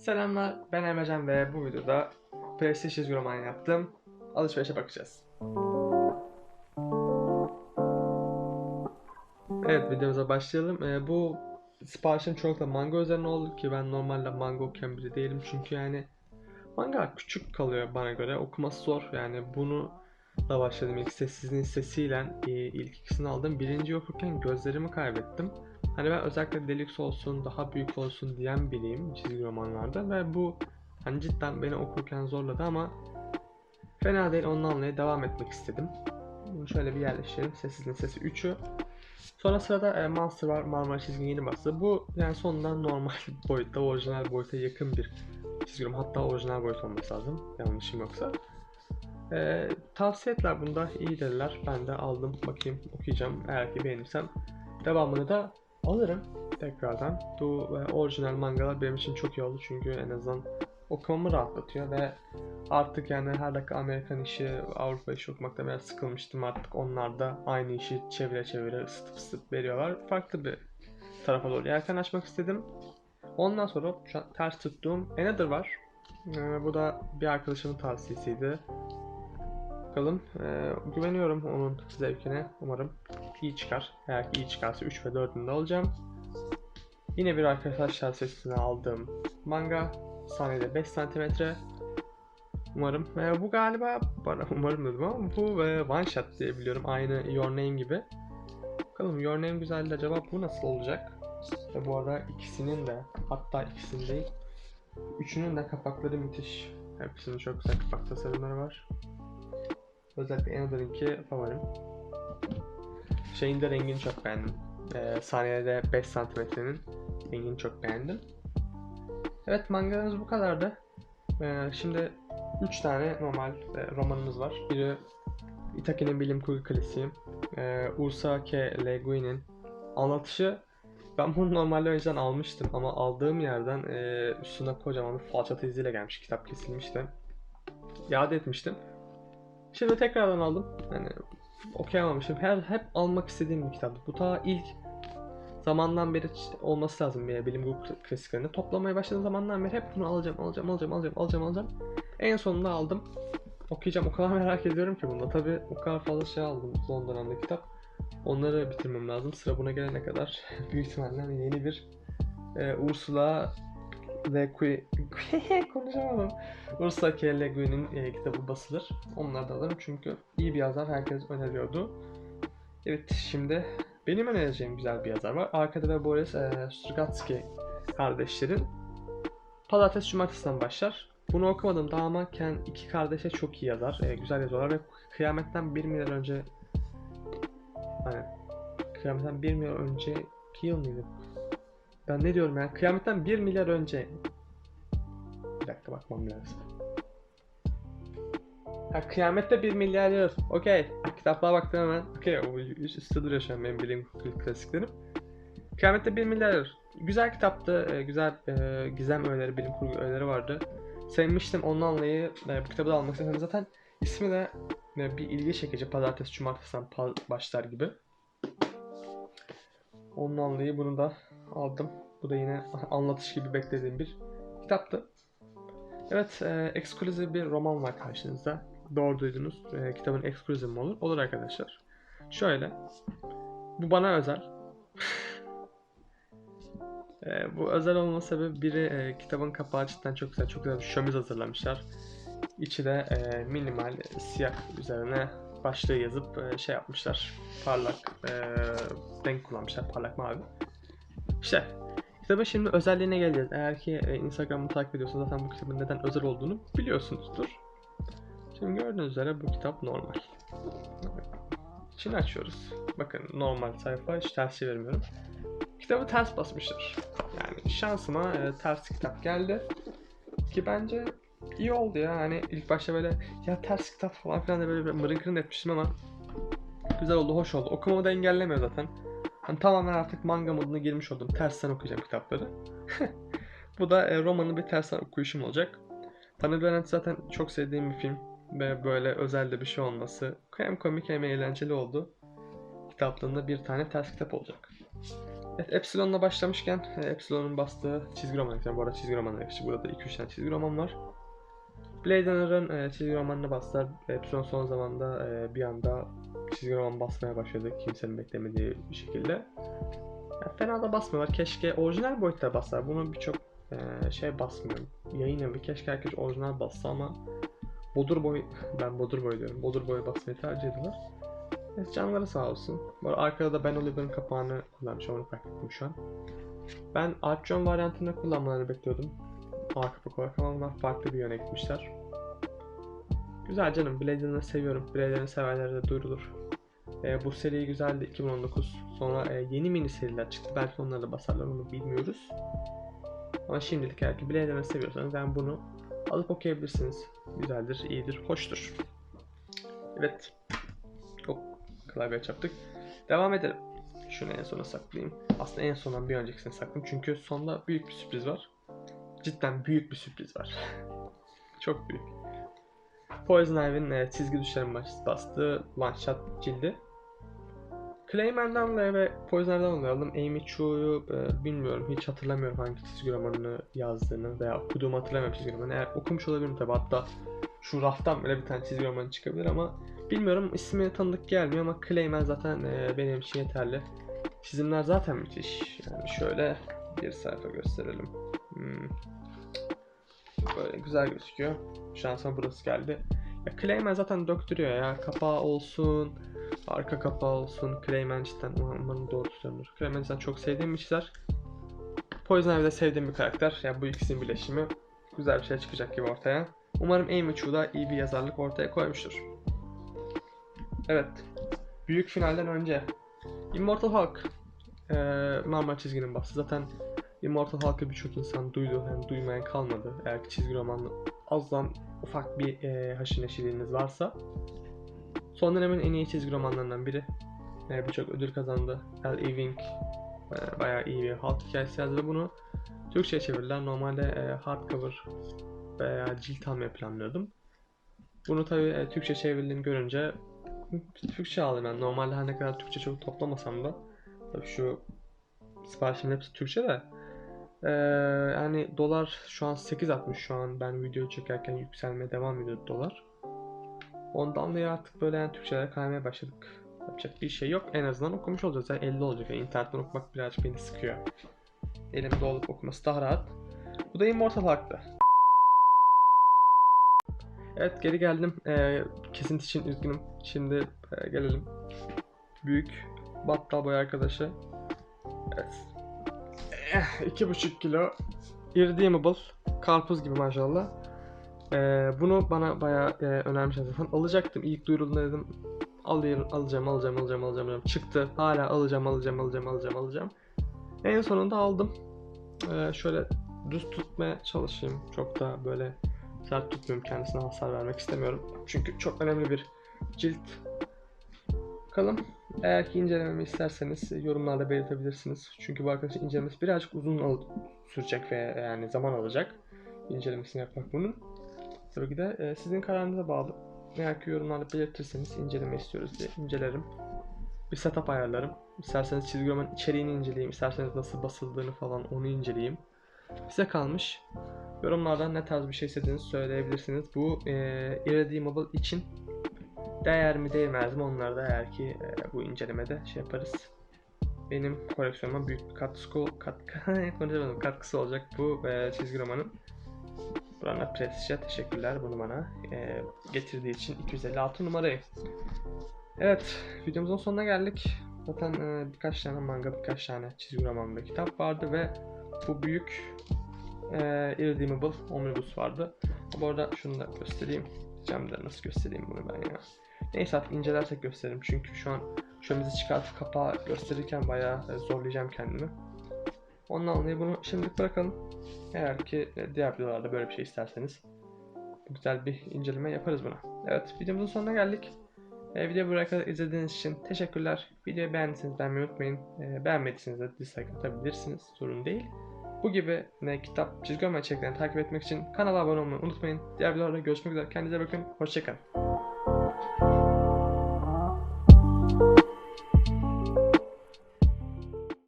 Selamlar, ben Emrecan ve bu videoda PlayStation çizgi roman yaptım. Alışverişe bakacağız. Evet videomuza başlayalım. Ee, bu siparişim çoğunlukla manga üzerine oldu ki ben normalde manga okuyan biri değilim çünkü yani manga küçük kalıyor bana göre okuması zor yani bunu da başladım ilk sessizliğin sesiyle e, ilk ikisini aldım. Birinci okurken gözlerimi kaybettim. Hani ben özellikle deluxe olsun, daha büyük olsun diyen biriyim çizgi romanlarda ve bu hani cidden beni okurken zorladı ama fena değil onu almaya devam etmek istedim. Bunu şöyle bir yerleştirelim. Sessizliğin sesi 3'ü. Sonra sırada e, Monster var. Marmara çizgi yeni bastı. Bu yani sonundan normal boyutta, orijinal boyuta yakın bir çizgi roman. Hatta orijinal boyut olması lazım. Yanlışım yoksa. E, tavsiye ettiler bunda. iyi dediler. Ben de aldım. Bakayım okuyacağım. Eğer ki beğenirsem devamını da alırım tekrardan. Bu e, orijinal mangalar benim için çok iyi oldu çünkü en azından okumamı rahatlatıyor ve artık yani her dakika Amerikan işi, Avrupa işi okumakta biraz sıkılmıştım artık. Onlar da aynı işi çevire çevire ısıtıp ısıtıp veriyorlar. Farklı bir tarafa doğru yelken açmak istedim. Ondan sonra şu an ters tuttuğum Another var. Ee, bu da bir arkadaşımın tavsiyesiydi. Bakalım. Ee, güveniyorum onun zevkine. Umarım iyi çıkar. Eğer ki iyi çıkarsa 3 ve 4'ünü de alacağım. Yine bir arkadaş tavsiyesine aldığım manga. Saniyede 5 cm. Umarım. Ee, bu galiba bana umarım dedim ama bu e, one shot diye biliyorum. Aynı Your Name gibi. Bakalım Your Name güzeldi acaba bu nasıl olacak? Ve bu arada ikisinin de hatta ikisinin değil. Üçünün de kapakları müthiş. Hepsinin çok güzel kapak tasarımları var. Özellikle Another'ınki favorim. Şeyin de rengini çok beğendim. Ee, saniyede 5 santimetrenin rengini çok beğendim. Evet mangalarımız bu kadardı. Ee, şimdi 3 tane normal e, romanımız var. Biri Itaki'nin bilim kurgu klasiği. Ee, Ursa K. Le Guin'in anlatışı. Ben bunu normalde önceden almıştım ama aldığım yerden e, üstüne kocaman bir falçata iziyle gelmiş. Kitap kesilmişti. İade etmiştim. Şimdi tekrardan aldım. Yani okuyamamışım. Her hep almak istediğim bir kitaptı. Bu ta ilk zamandan beri olması lazım bir bilim kurgu klasiklerinde. Toplamaya başladığım zamandan beri hep bunu alacağım, alacağım, alacağım, alacağım, alacağım, alacağım. En sonunda aldım. Okuyacağım. O kadar merak ediyorum ki bunda. Tabi o kadar fazla şey aldım son kitap. Onları bitirmem lazım. Sıra buna gelene kadar büyük ihtimalle yeni bir e, Ursula Le Guin konuşamadım. Ursula K. Le Guin'in e, kitabı basılır. Onları da alırım çünkü iyi bir yazar herkes öneriyordu. Evet şimdi benim önereceğim güzel bir yazar var. Arkada ve Boris e, Strugatsky kardeşlerin Pazartesi Cumartesi'den başlar. Bunu okumadım daha ama Ken iki kardeşe çok iyi yazar. E, güzel yazıyorlar ve kıyametten bir milyar önce hani kıyametten bir milyar önceki yıl mıydı? Ben ne diyorum ya? Kıyametten bir milyar önce bir dakika bakmam lazım. Ha kıyamette 1 milyar yıl. Okey. Kitaplara baktım hemen. Okey o üst üste duruyor şu an benim bilim klasiklerim. Kıyamette 1 milyar yıl. Güzel kitaptı. e, Güzel e, gizem öğeleri, bilim kurgu öğeleri vardı. Sevmiştim ondan anlayı e, bu kitabı da almak istedim. Zaten ismi de e, bir ilgi çekici. Pazartesi, cumartesi'den başlar gibi. Onun anlayı bunu da aldım. Bu da yine anlatış gibi beklediğim bir kitaptı. Evet, e, ekskluziv bir roman var karşınızda. Doğru duydunuz. E, kitabın ekskluziv mi olur? Olur arkadaşlar. Şöyle. Bu bana özel. e, bu özel olma sebebi biri e, kitabın kapağı cidden çok güzel. Çok güzel bir şömiz hazırlamışlar. İçi de e, minimal siyah üzerine başlığı yazıp e, şey yapmışlar. Parlak e, renk kullanmışlar. Parlak mavi. İşte Kitabın şimdi özelliğine geleceğiz. Eğer ki e, Instagram'ı takip ediyorsanız zaten bu kitabın neden özel olduğunu biliyorsunuzdur. Şimdi gördüğünüz üzere bu kitap normal. Şimdi açıyoruz. Bakın normal sayfa hiç ters çevirmiyorum. Kitabı ters basmışlar. Yani şansıma e, ters kitap geldi. Ki bence iyi oldu ya. Hani ilk başta böyle ya ters kitap falan filan da böyle mırın kırın etmiştim ama güzel oldu, hoş oldu. Okumamı da engellemiyor zaten. Hani tamamen artık manga moduna girmiş oldum. Tersten okuyacağım kitapları. Bu da e, romanın bir tersten okuyuşum olacak. Labyrinth zaten çok sevdiğim bir film. Ve böyle özel de bir şey olması. Hem komik hem eğlenceli oldu. Kitaplığında bir tane ters kitap olacak. Evet, Epsilon'la başlamışken e, Epsilon'un bastığı çizgi roman yani bu arada çizgi romanlar yakışık. Burada 2-3 tane çizgi roman var. Blade Runner'ın e, çizgi romanını bastılar. Epsilon son zamanda e, bir anda çizgi roman basmaya başladı kimsenin beklemediği bir şekilde. Ya, fena da basmıyorlar. Keşke orijinal boyutta baslar. Bunu birçok e, şey basmıyor. Yayın evi keşke herkes orijinal bassa ama Bodur boy, ben Bodur boy diyorum. Bodur boyu basmayı tercih ediyorlar. Evet, canları sağ olsun. Bu arkada da Ben Oliver'ın kapağını kullanmış. Onu fark ettim şu an. Ben Art John varyantını kullanmalarını bekliyordum. A kapak olarak ama bunlar farklı bir yöne gitmişler. Güzel canım. Blade'ini seviyorum. Blade'ini severlere de duyurulur. Ee, bu seri güzeldi 2019. Sonra e, yeni mini seriler çıktı. Belki onları da basarlar onu bilmiyoruz. Ama şimdilik eğer ki Blade'ini seviyorsanız ben bunu alıp okuyabilirsiniz. Güzeldir, iyidir, hoştur. Evet. Çok klavye çarptık. Devam edelim. Şunu en sona saklayayım. Aslında en sondan bir öncekisini saklayayım. Çünkü sonda büyük bir sürpriz var. Cidden büyük bir sürpriz var. Çok büyük. Poison Ivy'nin e, çizgi düşlerin bastığı one shot cildi. Clayman'dan dolayı ve Poison Ivy'den aldım. Amy Chu'yu e, bilmiyorum. Hiç hatırlamıyorum hangi çizgi romanını yazdığını veya okuduğumu hatırlamıyorum çizgi romanı. Eğer okumuş olabilirim tabi. Hatta şu raftan böyle bir tane çizgi romanı çıkabilir ama bilmiyorum ismi tanıdık gelmiyor ama Clayman zaten e, benim için yeterli. Çizimler zaten müthiş. Yani şöyle bir sayfa gösterelim. Hmm. Böyle güzel gözüküyor. Şansıma burası geldi. Ya Clayman zaten döktürüyor ya. Kapağı olsun, arka kapağı olsun. Clayman cidden umarım doğru tutuyordur. Clayman cidden çok sevdiğim bir çizer. Poison Ivy'de sevdiğim bir karakter. Ya bu ikisinin birleşimi güzel bir şey çıkacak gibi ortaya. Umarım Amy Chu da iyi bir yazarlık ortaya koymuştur. Evet. Büyük finalden önce Immortal Hulk ee, normal çizginin bastı. Zaten Immortal Hulk'ı birçok insan duydu. Yani duymayan kalmadı. Eğer ki çizgi romanlı azdan ufak bir e, haşır neşirliğiniz varsa. Son dönemin en iyi çizgi romanlarından biri. E, birçok ödül kazandı. L. Ewing e, bayağı iyi bir Hulk hikayesi yazdı ve bunu Türkçe'ye çevirdiler. Normalde e, hardcover veya cilt almayı planlıyordum. Bunu tabii e, Türkçe çevrildiğini görünce Türkçe aldım ben. Normalde her ne kadar Türkçe çok toplamasam da tabii şu siparişimin hepsi Türkçe de ee, yani dolar şu an 8.60 şu an ben video çekerken yükselmeye devam ediyor dolar. Ondan dolayı artık böyle yani Türkçelere kaymaya başladık. Yapacak bir şey yok. En azından okumuş olacağız. Yani 50 olacak. Yani internetten okumak birazcık beni sıkıyor. Elimde olup okuması daha rahat. Bu da Immortal Hulk'tı. Evet geri geldim. Ee, kesinti için üzgünüm. Şimdi e, gelelim. Büyük battal boy arkadaşı. Evet. Eh, iki buçuk kilo irredeemable karpuz gibi maşallah. Ee, bunu bana bayağı e, önermişler zaten. Alacaktım ilk duyurulduğunda dedim alayım, alacağım, alacağım, alacağım, alacağım. Çıktı. Hala alacağım, alacağım, alacağım, alacağım, alacağım. En sonunda aldım. Ee, şöyle düz tutmaya çalışayım. Çok da böyle sert tutmuyorum. Kendisine hasar vermek istemiyorum. Çünkü çok önemli bir cilt. Bakalım. Eğer ki incelememi isterseniz yorumlarda belirtebilirsiniz. Çünkü bu arkadaşın incelemesi birazcık uzun sürecek ve yani zaman alacak. İncelemesini yapmak bunun. Tabii ki de e, sizin kararınıza bağlı. Eğer ki yorumlarda belirtirseniz inceleme istiyoruz diye incelerim. Bir setup ayarlarım. İsterseniz çizgi roman içeriğini inceleyeyim. isterseniz nasıl basıldığını falan onu inceleyeyim. Size kalmış. Yorumlardan ne tarz bir şey istediğinizi söyleyebilirsiniz. Bu e, Irredeemable için değer mi değmez mi onları da eğer ki e, bu incelemede şey yaparız. Benim koleksiyonuma büyük bir katkısı, katkı, katkısı olacak bu e, çizgi romanın. Burana Prestige teşekkürler bunu bana e, getirdiği için 256 numarayı. Evet videomuzun sonuna geldik. Zaten e, birkaç tane manga, birkaç tane çizgi roman ve kitap vardı ve bu büyük e, Irredeemable Omnibus vardı. Bu arada şunu da göstereyim. Camda nasıl göstereyim bunu ben ya. Neyse artık incelersek gösteririm çünkü şu an şöyle çıkartıp kapağı gösterirken bayağı e, zorlayacağım kendimi. Ondan dolayı bunu şimdilik bırakalım. Eğer ki e, diğer videolarda böyle bir şey isterseniz güzel bir inceleme yaparız buna. Evet videomuzun sonuna geldik. E, videoyu buraya kadar izlediğiniz için teşekkürler. Videoyu beğendiyseniz beğenmeyi unutmayın. E, beğenmediyseniz de dislike atabilirsiniz. Sorun değil. Bu gibi ne kitap, çizgi roman takip etmek için kanala abone olmayı unutmayın. Diğer videolarda görüşmek üzere. Kendinize bakın. Hoşçakalın.